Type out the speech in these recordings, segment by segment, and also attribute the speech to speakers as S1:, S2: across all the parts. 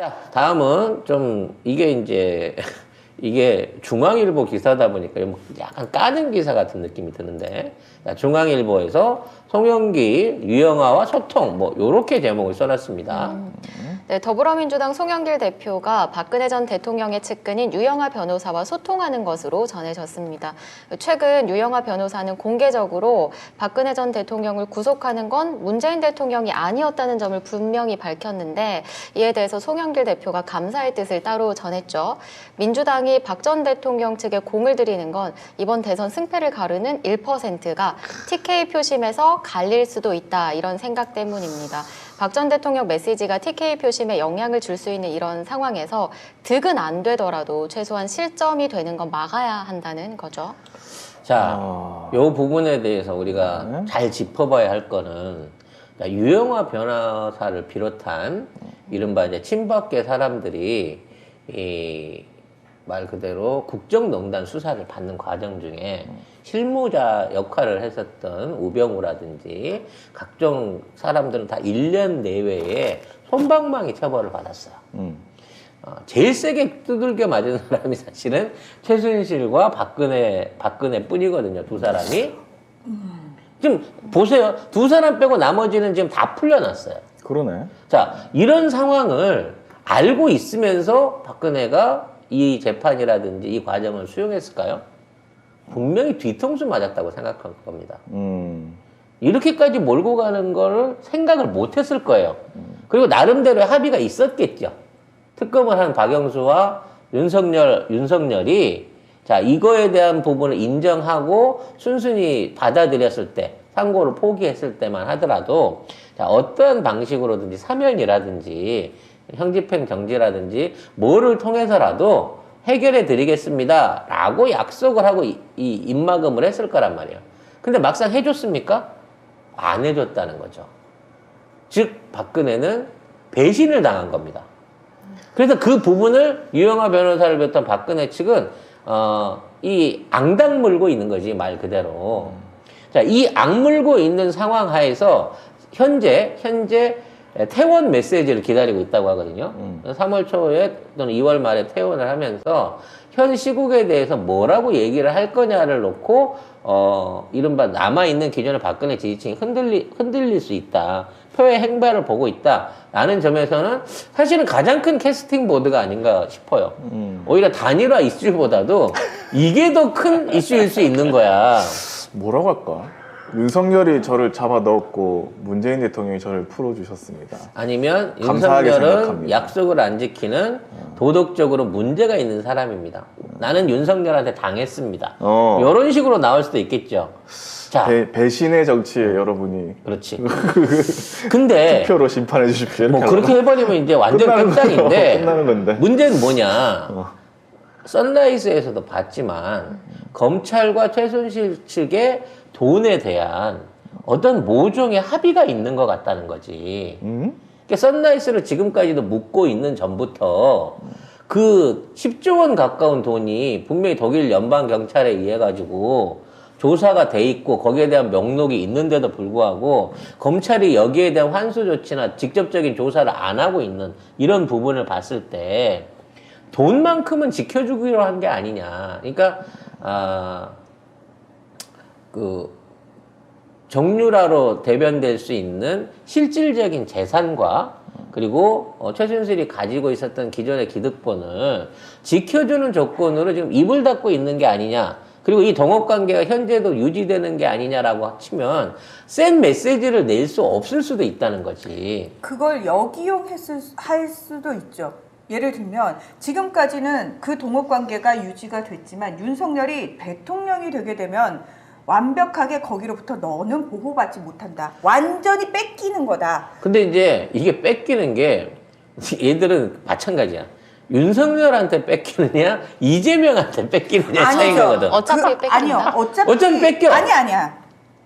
S1: 자, 다음은 좀 이게 이제 이게 중앙일보 기사다 보니까 뭐 약간 까는 기사 같은 느낌이 드는데. 자, 중앙일보에서 송영기 유영아와 소통 뭐 요렇게 제목을 써놨습니다.
S2: 네, 더불어민주당 송영길 대표가 박근혜 전 대통령의 측근인 유영아 변호사와 소통하는 것으로 전해졌습니다. 최근 유영아 변호사는 공개적으로 박근혜 전 대통령을 구속하는 건 문재인 대통령이 아니었다는 점을 분명히 밝혔는데 이에 대해서 송영길 대표가 감사의 뜻을 따로 전했죠. 민주당이 박 전 대통령 측에 공을 들이는 건 이번 대선 승패를 가르는 1%가 TK 표심에서 갈릴 수도 있다 이런 생각 때문입니다. 박 전 대통령 메시지가 TK 표심에 영향을 줄 수 있는 이런 상황에서 득은 안 되더라도 최소한 실점이 되는 건 막아야 한다는 거죠.
S1: 자,
S3: 아.
S1: 요 부분에 대해서 우리가
S3: 네.
S1: 잘 짚어봐야 할 거는 자, 유영아 변호사를 비롯한 이른바 이제 친박계 사람들이 이 말 그대로 국정농단 수사를 받는 과정 중에 실무자 역할을 했었던 우병우라든지 각종 사람들은 다 1년 내외에 손방망이 처벌을 받았어요.
S3: 음.
S1: 어, 제일 세게 두들겨 맞은 사람이 사실은 최순실과 박근혜 박근혜 뿐이거든요. 두 사람이. 지금 보세요. 두 사람 빼고 나머지는 지금 다 풀려났어요.
S3: 그러네.
S1: 자, 이런 상황을 알고 있으면서 박근혜가 이 재판이라든지 이 과정을 수용했을까요? 분명히 뒤통수 맞았다고 생각할 겁니다.
S3: 음.
S1: 이렇게까지 몰고 가는 거를 생각을 못 했을 거예요. 그리고 나름대로 합의가 있었겠죠. 특검을 한 박영수와 윤석열, 윤석열이 자, 이거에 대한 부분을 인정하고 순순히 받아들였을 때, 상고를 포기했을 때만 하더라도 자, 어떠한 방식으로든지 사면이라든지 형집행 정지라든지 뭐를 통해서라도 해결해 드리겠습니다. 라고 약속을 하고 이, 이 입막음을 했을 거란 말이에요. 근데 막상 해줬습니까? 안 해줬다는 거죠. 즉, 박근혜는 배신을 당한 겁니다. 그래서 그 부분을 유영아 변호사를 비롯한 박근혜 측은, 어, 이 앙당 물고 있는 거지, 말 그대로. 자, 이 악물고 있는 상황 하에서 현재, 현재 퇴원 메시지를 기다리고 있다고 하거든요.
S3: 음.
S1: 3월 초에 또는 2월 말에 퇴원을 하면서 현 시국에 대해서 뭐라고 얘기를 할 거냐를 놓고 어 이른바 남아 있는 기존의 박근혜 지지층이 흔들리 흔들릴 수 있다. 표의 행발을 보고 있다 라는 점에서는 사실은 가장 큰 캐스팅 보드가 아닌가 싶어요.
S3: 음.
S1: 오히려 단일화 이슈보다도 이게 더 큰 이슈일 수 있는 거야.
S3: 뭐라고 할까? 윤석열이 저를 잡아 넣었고 문재인 대통령이 저를 풀어주셨습니다.
S1: 아니면
S3: 감사하게
S1: 윤석열은
S3: 생각합니다.
S1: 약속을 안 지키는 도덕적으로 문제가 있는 사람입니다. 나는 윤석열한테 당했습니다.
S3: 어.
S1: 이런 식으로 나올 수도 있겠죠. 자,
S3: 배, 배신의 정치에 여러분이
S1: 그렇지. 근데
S3: 투표로 심판해 주십시오.
S1: 뭐
S3: 이렇게
S1: 그렇게 해버리면 이제 완전
S3: 끝나는
S1: 끝장인데
S3: 거, 끝나는 건데.
S1: 문제는 뭐냐?
S3: 어.
S1: 선라이즈에서도 봤지만 검찰과 최순실 측의 돈에 대한 어떤 모종의 합의가 있는 것 같다는 거지.
S3: 음?
S1: 그러니까 선라이스를 지금까지도 묻고 있는 전부터 그 10조 원 가까운 돈이 분명히 독일 연방 경찰에 의해 가지고 조사가 돼 있고 거기에 대한 명록이 있는데도 불구하고 검찰이 여기에 대한 환수 조치나 직접적인 조사를 안 하고 있는 이런 부분을 봤을 때 돈만큼은 지켜주기로 한 게 아니냐. 그러니까 아 그 정유라로 대변될 수 있는 실질적인 재산과 그리고 어, 최순실이 가지고 있었던 기존의 기득권을 지켜주는 조건으로 지금 입을 닫고 있는 게 아니냐. 그리고 이 동업 관계가 현재도 유지되는 게 아니냐라고 치면 센 메시지를 낼 수 없을 수도 있다는 거지.
S4: 그걸 역이용했을 수- 할 수도 있죠. 예를 들면 지금까지는 그 동업 관계가 유지가 됐지만 윤석열이 대통령이 되게 되면 완벽하게 거기로부터 너는 보호받지 못한다. 완전히 뺏기는 거다.
S1: 근데 이제 이게 뺏기는 게 얘들은 마찬가지야. 윤석열한테 뺏기느냐 이재명한테 뺏기느냐
S4: 아니죠.
S1: 거거든.
S2: 어차피
S4: 그-
S2: 뺏긴다?
S4: 아니요. 어차피
S1: 어차피 뺏겨.
S4: 아니 아니야.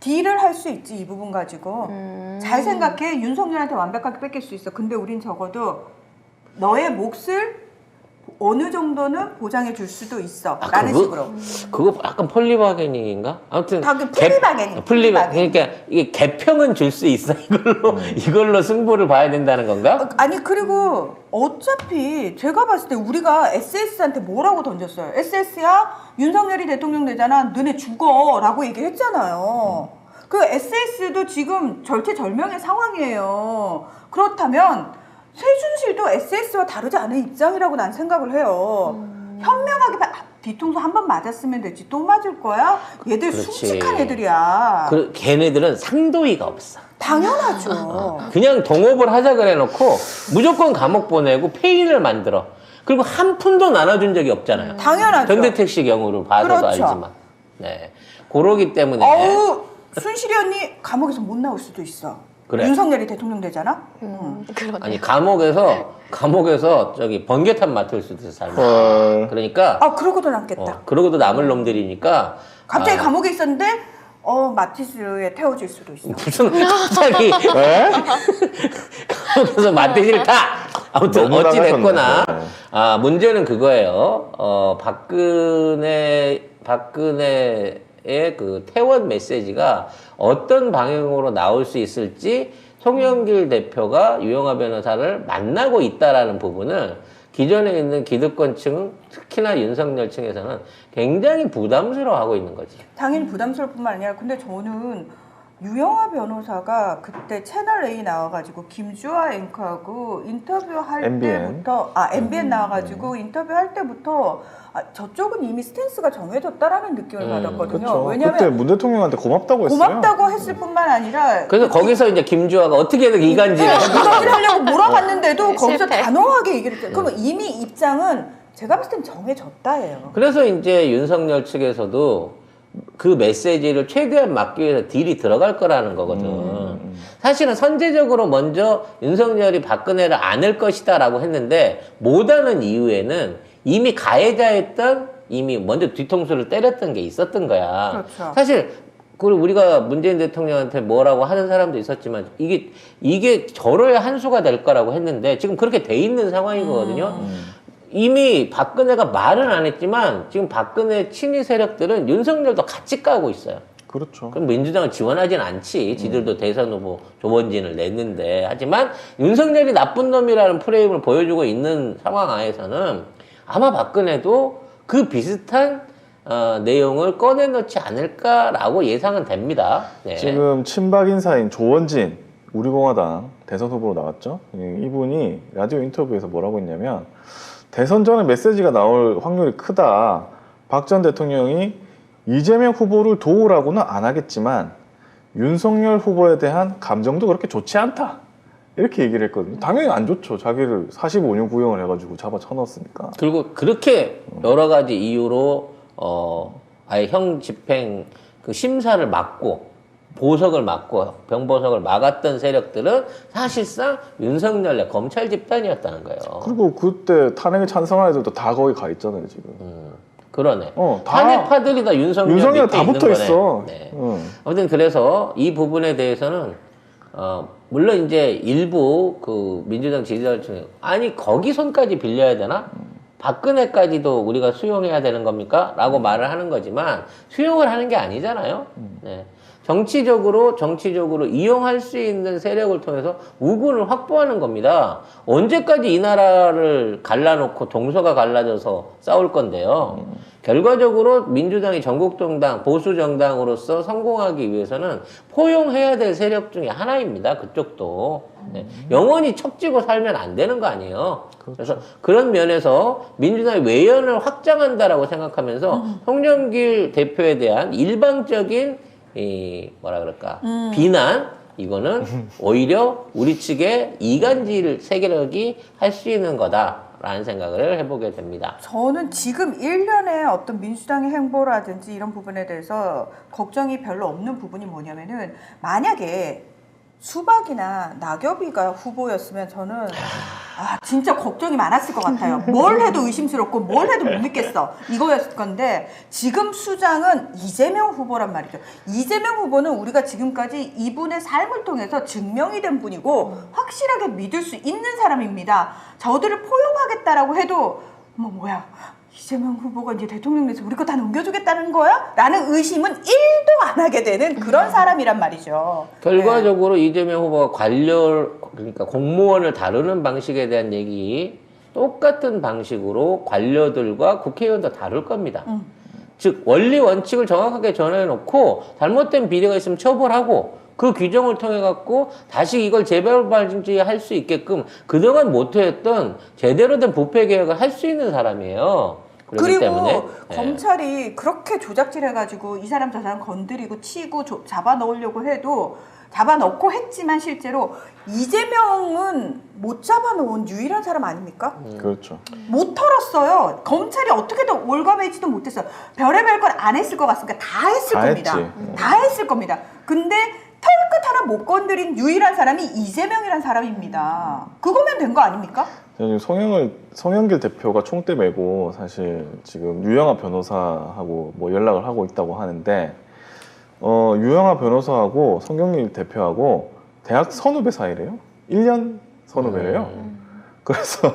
S4: 딜을 할 수 있지 이 부분 가지고.
S2: 음.
S4: 잘 생각해. 윤석열한테 완벽하게 뺏길 수 있어. 근데 우린 적어도 너의 몫을 어느 정도는 보장해 줄 수도 있어.
S1: 아,
S4: 라는
S1: 그거-
S4: 식으로.
S1: 그거 약간 폴리바게닝인가? 아무튼
S4: 다그
S1: 개-
S4: 플리바게닝,
S1: 플리바
S4: 플리바게닝.
S1: 그러니까 이게 개평은 줄 수 있어 이걸로
S3: 음.
S1: 이걸로 승부를 봐야 된다는 건가?
S4: 어, 아니 그리고 어차피 제가 봤을 때 우리가 SS한테 뭐라고 던졌어요? SS야 윤석열이 대통령 되잖아. 너네 죽어라고 얘기를 했잖아요. 그 SS도 지금 절체절명의 상황이에요. 그렇다면 최준실도 SS와 다르지 않은 입장이라고 난 생각을 해요. 현명하게 바- 뒤통수 한 번 맞았으면 되지 또 맞을 거야? 얘들
S1: 그렇지.
S4: 순직한 애들이야.
S1: 그 걔네들은 상도이가 없어.
S4: 당연하죠.
S1: 그냥 동업을 하자 그래놓고 무조건 감옥 보내고 폐인을 만들어. 그리고 한 푼도 나눠준 적이 없잖아요.
S4: 당연하죠.
S1: 현대택시 경우를 봐서도
S4: 그렇죠.
S1: 알지만. 네. 그러기 때문에
S4: 어우 순실이 언니 감옥에서 못 나올 수도 있어.
S1: 그래.
S4: 윤석열이 대통령 되잖아.
S2: 음, 그러네.
S1: 아니 감옥에서 감옥에서 저기 번개탄 맡을 수도 있어 살면.
S3: 헐.
S1: 그러니까
S4: 아 그러고도 남겠다.
S1: 어, 그러고도 남을 놈들이니까
S4: 갑자기
S1: 아,
S4: 감옥에 있었는데 어 마티즈에 태워질 수도 있어.
S1: 무슨 갑자기
S3: 에?
S1: 감옥에서 만드실 다 아무튼
S3: 너무
S1: 어찌 됐거나
S3: 나가셨네.
S1: 아 문제는 그거예요. 어 박근혜 박근혜의 그 퇴원 메시지가 어떤 방향으로 나올 수 있을지 송영길 대표가 유영하 변호사를 만나고 있다라는 부분을 기존에 있는 기득권층 특히나 윤석열 층에서는 굉장히 부담스러워하고 있는 거지.
S4: 당연히 부담스러울 뿐만 아니라 근데 저는 유영아 변호사가 그때 채널 A 나와가지고 김주아 앵커하고 인터뷰할
S3: MBN.
S4: 때부터 아 MBN 나와가지고 인터뷰할 때부터 아, 저쪽은 이미 스탠스가 정해졌다라는 느낌을
S1: 음,
S4: 받았거든요.
S3: 그렇죠.
S4: 왜냐하면
S3: 그때 문 대통령한테 고맙다고 했어요.
S4: 고맙다고 했을 뿐만 아니라
S1: 그래서 거기서 이제 김주아가 어떻게든 이간질을
S4: 이간질 하려고 물어봤는데도
S2: 네,
S4: 거기서
S2: 실패.
S4: 단호하게 얘기를 했어요. 그러면 이미 입장은 제가 봤을 땐 정해졌다예요.
S1: 그래서 이제 윤석열 측에서도 그 메시지를 최대한 막기 위해서 딜이 들어갈 거라는 거거든.
S3: 음.
S1: 사실은 선제적으로 먼저 윤석열이 박근혜를 안을 것이다 라고 했는데 못 하는 이유에는 이미 가해자였던 이미 먼저 뒤통수를 때렸던 게 있었던 거야.
S4: 그렇죠.
S1: 사실 그리고 우리가 문재인 대통령한테 뭐라고 하는 사람도 있었지만 이게 이게 절호의 한 수가 될 거라고 했는데 지금 그렇게 돼 있는 상황이거든요. 이미 박근혜가 말은 안 했지만 지금 박근혜 친위 세력들은 윤석열도 같이 까고 있어요.
S3: 그렇죠.
S1: 그럼 민주당을 지원하진 않지. 지들도 대선 후보 조원진을 냈는데. 하지만 윤석열이 나쁜 놈이라는 프레임을 보여주고 있는 상황 하에서는 아마 박근혜도 그 비슷한 어, 내용을 꺼내놓지 않을까라고 예상은 됩니다. 네.
S3: 지금 친박 인사인 조원진 우리공화당 대선 후보로 나왔죠. 이- 이분이 라디오 인터뷰에서 뭐라고 했냐면 대선 전에 메시지가 나올 확률이 크다. 박 전 대통령이 이재명 후보를 도우라고는 안 하겠지만 윤석열 후보에 대한 감정도 그렇게 좋지 않다. 이렇게 얘기를 했거든요. 당연히 안 좋죠. 자기를 45년 구형을 해가지고 잡아 쳐넣었으니까.
S1: 그리고 그렇게 여러 가지 이유로 어 아예 형 집행 그 심사를 막고 보석을 막고 병보석을 막았던 세력들은 사실상 윤석열 내 검찰 집단이었다는 거예요.
S3: 그리고 그때 탄핵에 찬성한 애들도 다 거기 가 있잖아요, 지금.
S1: 음, 그러네.
S3: 어, 다
S1: 탄핵파들이 다 윤석열,
S3: 윤석열 다
S1: 있는
S3: 붙어
S1: 거네.
S3: 있어.
S1: 네.
S3: 응.
S1: 아무튼 그래서 이 부분에 대해서는 어 물론 이제 일부 그 민주당 지지자들 중에 아니 거기 손까지 빌려야 되나? 박근혜까지도 우리가 수용해야 되는 겁니까? 라고 말을 하는 거지만 수용을 하는 게 아니잖아요. 네. 정치적으로 정치적으로 이용할 수 있는 세력을 통해서 우군을 확보하는 겁니다. 언제까지 이 나라를 갈라놓고 동서가 갈라져서 싸울 건데요. 결과적으로 민주당이 전국정당 보수 정당으로서 성공하기 위해서는 포용해야 될 세력 중에 하나입니다. 그쪽도 네. 영원히 척지고 살면 안 되는 거 아니에요. 그래서 그런 면에서 민주당의 외연을 확장한다라고 생각하면서 송영길 대표에 대한 일방적인 이 뭐라 그럴까? 비난? 이거는 오히려 우리 측의 이간질 세력이 할 수 있는 거다라는 생각을 해보게 됩니다.
S4: 저는 지금 일련의 어떤 민주당의 행보라든지 이런 부분에 대해서 걱정이 별로 없는 부분이 뭐냐면은 만약에 수박이나 낙엽이가 후보였으면 저는 아 진짜 걱정이 많았을 것 같아요. 뭘 해도 의심스럽고 뭘 해도 못 믿겠어 이거였을 건데 지금 수장은 이재명 후보란 말이죠. 이재명 후보는 우리가 지금까지 이분의 삶을 통해서 증명이 된 분이고 확실하게 믿을 수 있는 사람입니다. 저들을 포용하겠다라고 해도 어머 뭐야 이재명 후보가 이제 대통령 돼서 우리 거 다 넘겨주겠다는 거야? 라는 의심은 1도 안 하게 되는 그런 사람이란 말이죠.
S1: 결과적으로 이재명 후보가 관료 그러니까 공무원을 다루는 방식에 대한 얘기 똑같은 방식으로 관료들과 국회의원도 다룰 겁니다.
S4: 음.
S1: 즉 원리 원칙을 정확하게 정해놓고 잘못된 비리가 있으면 처벌하고 그 규정을 통해 갖고 다시 이걸 재발 방지할 수 있게끔 그동안 못했던 제대로 된 부패 개혁을 할 수 있는 사람이에요.
S4: 그리고
S1: 때문에 예.
S4: 검찰이 그렇게 조작질해가지고 이 사람 저 사람 건드리고 치고 조- 잡아 넣으려고 해도 잡아 넣고 했지만 실제로 이재명은 못 잡아 놓은 유일한 사람 아닙니까?
S3: 그렇죠.
S4: 못 털었어요. 검찰이 어떻게든 올가매지도 못했어요. 별의별 걸 안 했을 것 같습니다. 다 했을
S3: 다
S4: 겁니다.
S3: 했지.
S4: 다 했을 겁니다. 근데 털끝 하나 못 건드린 유일한 사람이 이재명이란 사람입니다. 그거면 된 거 아닙니까?
S3: 지금 송영을 송영길 대표가 총대 메고 사실 지금 유영아 변호사하고 뭐 연락을 하고 있다고 하는데 어 유영아 변호사하고 송영길 대표하고 대학 선후배 사이래요. 1년 선후배래요.
S1: 음.
S3: 그래서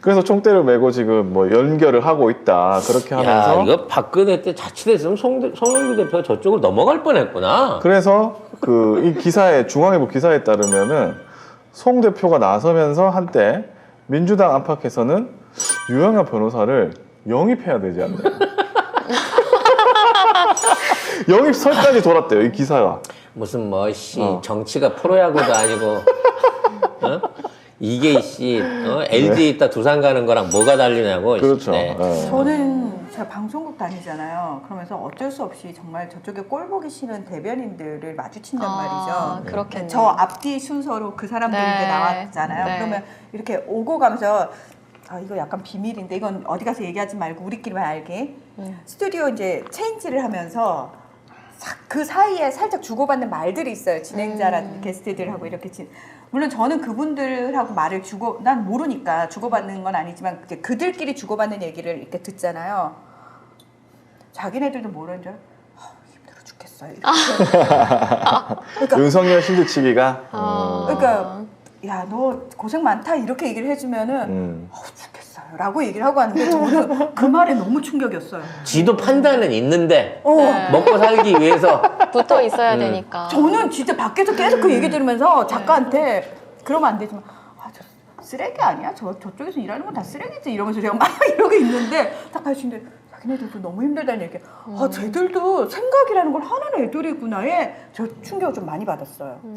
S3: 그래서 총대를 메고 지금 뭐 연결을 하고 있다 그렇게
S1: 야
S3: 하면서
S1: 이거 박근혜 때 자칫했으면 송, 송영길 대표가 저쪽으로 넘어갈 뻔했구나.
S3: 그래서 그 이 기사에 중앙일보 기사에 따르면은 송 대표가 나서면서 한때 민주당 안팎에서는 유영아 변호사를 영입해야 되지 않나. 영입설까지 돌았대요 이 기사가.
S1: 무슨 뭐씨
S3: 어.
S1: 정치가 프로야구도 아니고 어? 이게 씨 어? LG 있다 두산 가는 거랑 뭐가 달리냐고. 씨.
S3: 그렇죠.
S1: 네.
S3: 예.
S4: 저는 제가 방송국 다니잖아요. 그러면서 어쩔 수 없이 정말 저쪽에 꼴 보기 싫은 대변인들을 마주친단
S2: 아,
S4: 말이죠.
S2: 그렇겠네요.
S4: 저 앞뒤 순서로 그 사람들이
S2: 네.
S4: 이제 나왔잖아요.
S2: 네.
S4: 그러면 이렇게 오고 가면서 아 이거 약간 비밀인데 이건 어디 가서 얘기하지 말고 우리끼리만 알게.
S2: 음.
S4: 스튜디오 이제 체인지를 하면서 사- 그 사이에 살짝 주고받는 말들이 있어요. 진행자라든지
S2: 음.
S4: 게스트들하고 이렇게 진. 물론 저는 그분들하고 말을 주고 난 모르니까 주고받는 건 아니지만 이제 그들끼리 주고받는 얘기를 이렇게 듣잖아요. 자기네들도 모르는 줄. 아, 힘들어 죽겠어요. 이렇게.
S3: 윤석열 신드치기가
S2: 아.
S4: 그러니까 야 너 고생 많다 이렇게 얘기를 해주면은
S3: 음.
S4: 어우 죽겠어요 라고 얘기를 하고 왔는데 저는 그 말에 너무 충격이었어요.
S1: 지도 판단은 있는데
S4: 어.
S2: 네.
S1: 먹고 살기 위해서
S2: 붙어 있어야
S1: 음.
S2: 되니까.
S4: 저는 진짜 밖에서 계속 그 얘기 들으면서 작가한테 그러면 안 되지만 아, 저 쓰레기 아니야? 저 저쪽에서 일하는 건 다 쓰레기지 이러면서 제가 막 이러고 있는데 딱 가시는데 자기네들도 너무 힘들다는 얘기. 아 쟤들도 생각이라는 걸 하는 애들이구나에 저 충격을 좀 많이 받았어요.
S2: 음.